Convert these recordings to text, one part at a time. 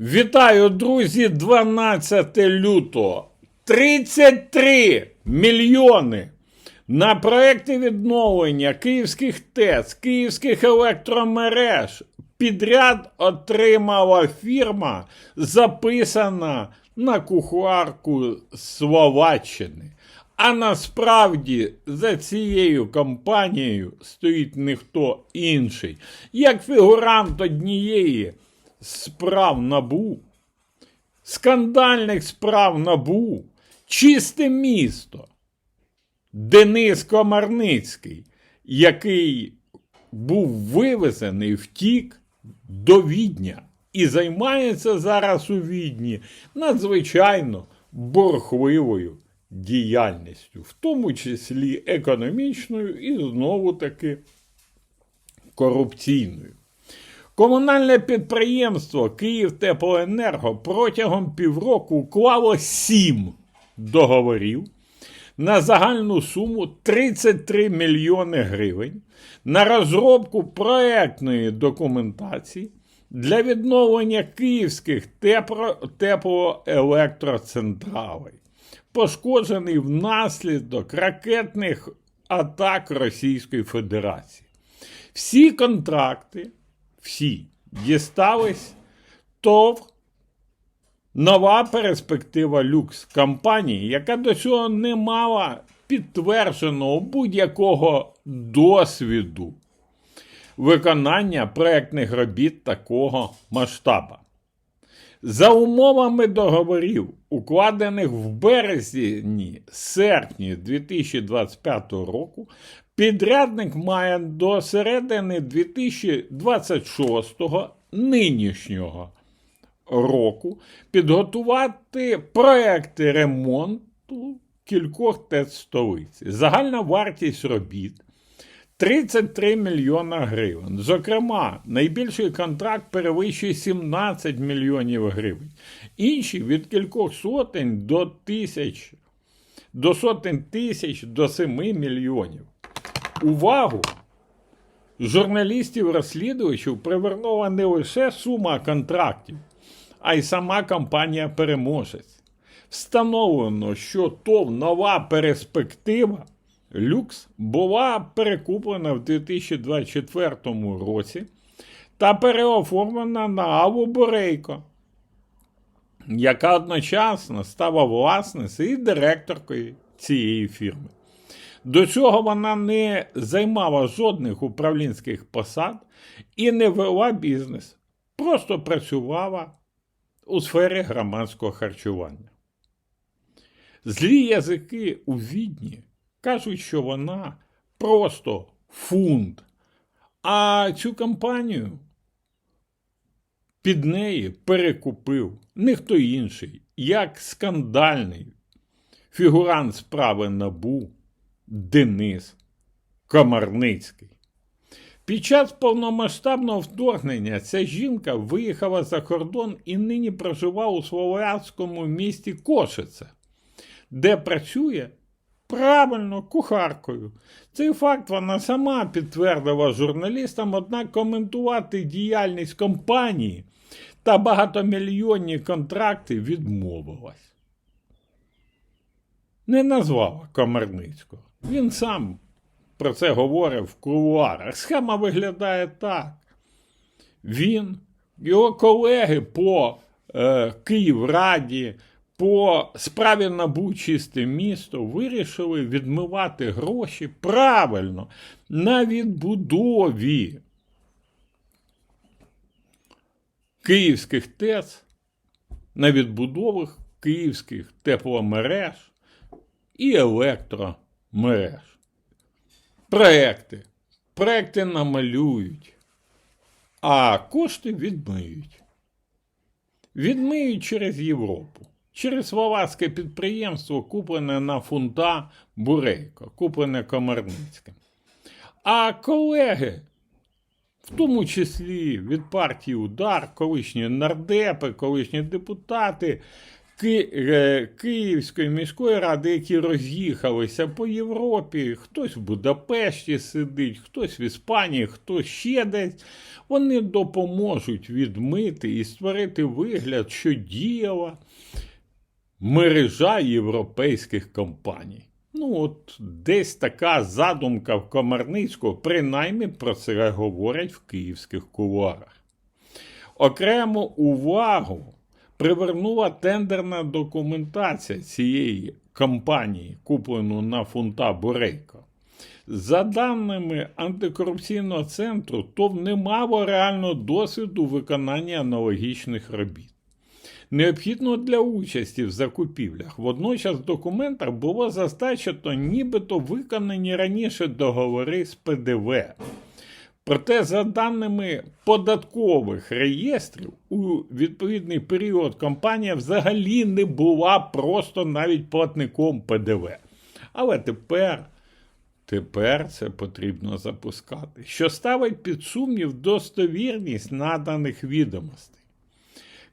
Вітаю, друзі! 12 лютого. 33 мільйони на проекти відновлення київських ТЕЦ, київських електромереж. Підряд отримала фірма, записана на кухарку Словаччини. А насправді за цією компанією стоїть ніхто інший, як фігурант однієї справ набу, скандальних справ набу, чисте місто. Денис Комарницький, який був вивезений втік до Відня і займається зараз у Відні надзвичайно борхливою діяльністю, в тому числі економічною і знову таки корупційною. Комунальне підприємство Київтеплоенерго протягом півроку уклало сім договорів на загальну суму 33 мільйони гривень на розробку проектної документації для відновлення київських тепло- теплоелектроцентралей, пошкоджений внаслідок ракетних атак Російської Федерації. Всі контракти, всі дістались ТОВ Нова перспектива люкс компанії, яка до цього не мала підтвердженого будь-якого досвіду виконання проектних робіт такого масштабу. За умовами договорів, укладених в березні серпні 2025 року, підрядник має до середини 2026 нинішнього року підготувати проекти ремонту кількох ТЕЦ столиці. Загальна вартість робіт 33 мільйона гривень. Зокрема, найбільший контракт перевищує 17 мільйонів гривень. Інші від кількох сотень до тисяч, до сотень тисяч до 7 мільйонів. Увагу! Журналістів-розслідувачів привернула не лише сума контрактів, а й сама компанія переможець. Встановлено, що ТОВ нова перспектива люкс була перекуплена в 2024 році та переоформлена на Аву Борейко, яка одночасно стала власницею і директоркою цієї фірми. До цього вона не займала жодних управлінських посад і не вела бізнес, просто працювала у сфері громадського харчування. Злі язики у відні кажуть, що вона просто фунт, а цю компанію під неї перекупив ніхто інший, як скандальний фігурант справи набу Денис Комарницький. Під час повномасштабного вторгнення ця жінка виїхала за кордон і нині проживає у слов'янському місті Кошице, де працює правильно кухаркою. Цей факт вона сама підтвердила журналістам, однак коментувати діяльність компанії та багатомільйонні контракти відмовилась. Не назвала Комарницького. Він сам про це говорив в кулуарах. Схема виглядає так. Він, його колеги по е, Київраді, по справі НАБУ чисте місто вирішили відмивати гроші правильно на відбудові київських ТЕЦ, на відбудовах київських тепломереж і електромереж. Проекти. Проекти намалюють, а кошти відмиють. Відмиють через Європу. Через словацьке підприємство, куплене на фунта Бурейко, куплене Комарницьким. А колеги, в тому числі від партії Удар, колишні нардепи, колишні депутати, Е, Київської міської ради, які роз'їхалися по Європі, хтось в Будапешті сидить, хтось в Іспанії, хтось ще десь. Вони допоможуть відмити і створити вигляд, що діяла мережа європейських компаній. Ну, от десь така задумка в Комарницького, принаймні про це говорять в київських кулуарах. Окрему увагу привернула тендерна документація цієї компанії, куплену на фунта Борейко. За даними антикорупційного центру, ТОВ не мало реального досвіду виконання аналогічних робіт. Необхідно для участі в закупівлях. Водночас в документах було зазначено нібито виконані раніше договори з ПДВ. Проте, за даними податкових реєстрів, у відповідний період компанія взагалі не була просто навіть платником ПДВ. Але тепер, тепер це потрібно запускати, що ставить під сумнів достовірність наданих відомостей.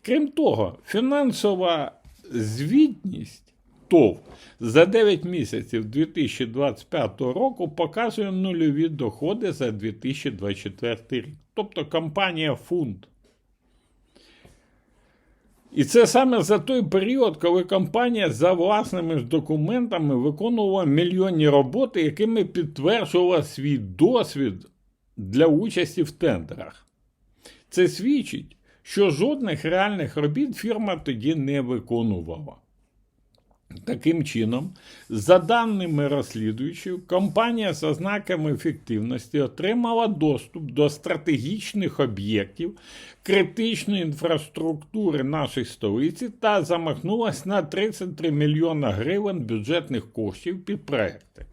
Крім того, фінансова звітність ТОВ за 9 місяців 2025 року показує нульові доходи за 2024 рік. Тобто компанія фунт. І це саме за той період, коли компанія за власними документами виконувала мільйонні роботи, якими підтверджувала свій досвід для участі в тендерах. Це свідчить, що жодних реальних робіт фірма тоді не виконувала. Таким чином, за даними розслідуючих, компанія з ознаками ефективності отримала доступ до стратегічних об'єктів критичної інфраструктури нашої столиці та замахнулася на 33 мільйона гривень бюджетних коштів під проекти.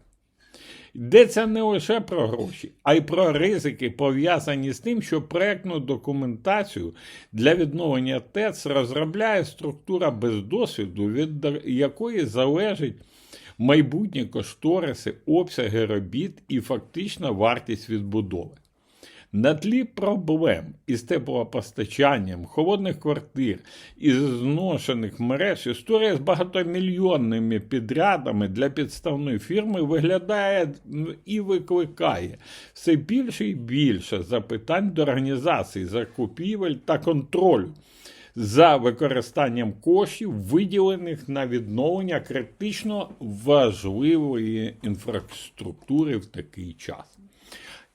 Йдеться не лише про гроші, а й про ризики, пов'язані з тим, що проектну документацію для відновлення ТЕЦ розробляє структура без досвіду, від якої залежить майбутні кошториси, обсяги робіт і фактична вартість відбудови. На тлі проблем із теплопостачанням, холодних квартир і зношених мереж історія з багатомільйонними підрядами для підставної фірми виглядає і викликає все більше і більше запитань до організації закупівель та контролю за використанням коштів, виділених на відновлення критично важливої інфраструктури в такий час.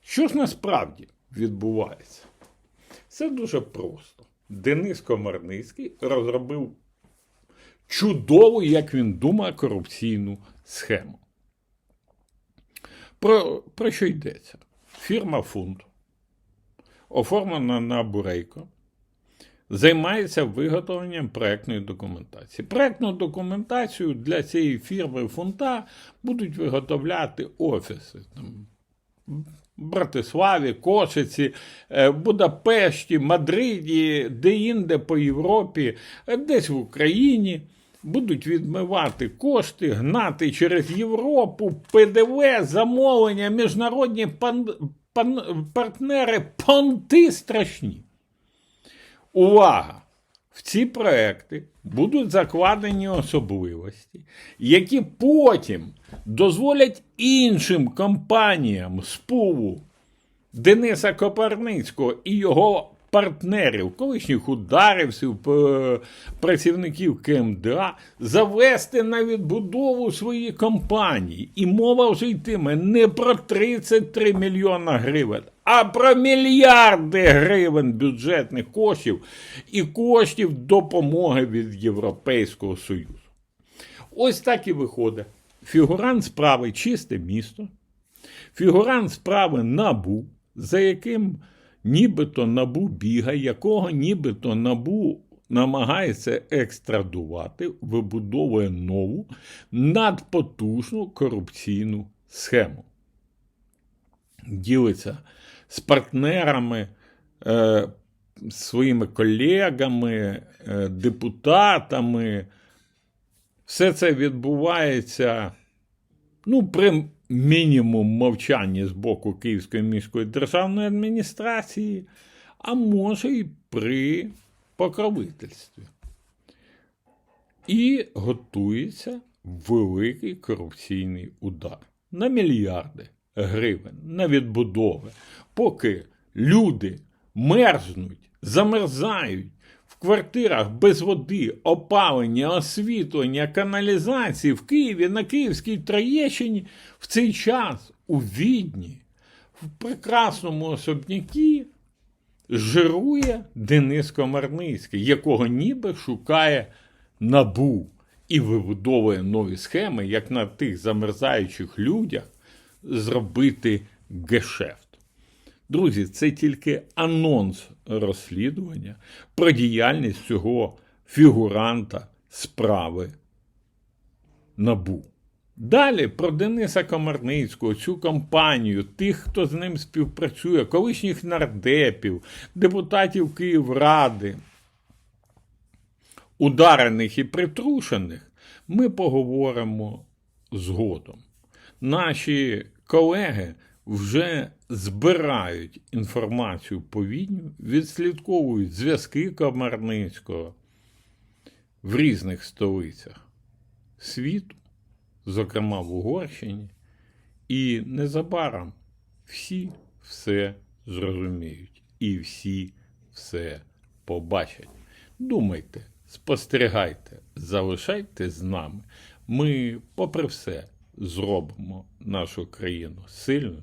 Що ж насправді відбувається? Все дуже просто. Денис Комарницький розробив чудову, як він думає, корупційну схему. Про, про що йдеться? Фірма Фунт, оформлена на Бурейко, займається виготовленням проектної документації. Проектну документацію для цієї фірми фунта будуть виготовляти офіси. Там, Братиславі, Кошиці, е, Будапешті, Мадриді, де-інде по Європі, е, десь в Україні. Будуть відмивати кошти, гнати через Європу, ПДВ, замовлення, міжнародні пан, пан, партнери, понти страшні. Увага! В ці проекти будуть закладені особливості, які потім дозволять іншим компаніям з пулу Дениса Коперницького і його партнерів, колишніх ударівців, працівників КМДА, завести на відбудову свої компанії. І мова вже йтиме не про 33 мільйона гривень, а про мільярди гривень бюджетних коштів і коштів допомоги від Європейського Союзу. Ось так і виходить. Фігурант справи чисте місто, фігурант справи набу, за яким нібито набу бігає, якого нібито набу намагається екстрадувати, вибудовує нову надпотужну корупційну схему. Ділиться з партнерами, е, своїми колегами, е, депутатами. Все це відбувається ну, при мінімум мовчанні з боку Київської міської державної адміністрації, а може і при покровительстві. І готується великий корупційний удар на мільярди гривень на відбудови, поки люди мерзнуть, замерзають квартирах без води, опалення, освітлення, каналізації в Києві на Київській Троєщині в цей час у Відні, в прекрасному особнякі жирує Денис Комарницький, якого ніби шукає набу і вибудовує нові схеми, як на тих замерзаючих людях зробити гешефт. Друзі, це тільки анонс розслідування про діяльність цього фігуранта справи набу. Далі про Дениса Комарницького, цю компанію, тих, хто з ним співпрацює, колишніх нардепів, депутатів Київради, ударених і притрушених, ми поговоримо згодом. Наші колеги вже збирають інформацію по Відню, відслідковують зв'язки Комарницького в різних столицях світу, зокрема в Угорщині, і незабаром всі все зрозуміють і всі все побачать. Думайте, спостерігайте, залишайте з нами. Ми, попри все, зробимо нашу країну сильною,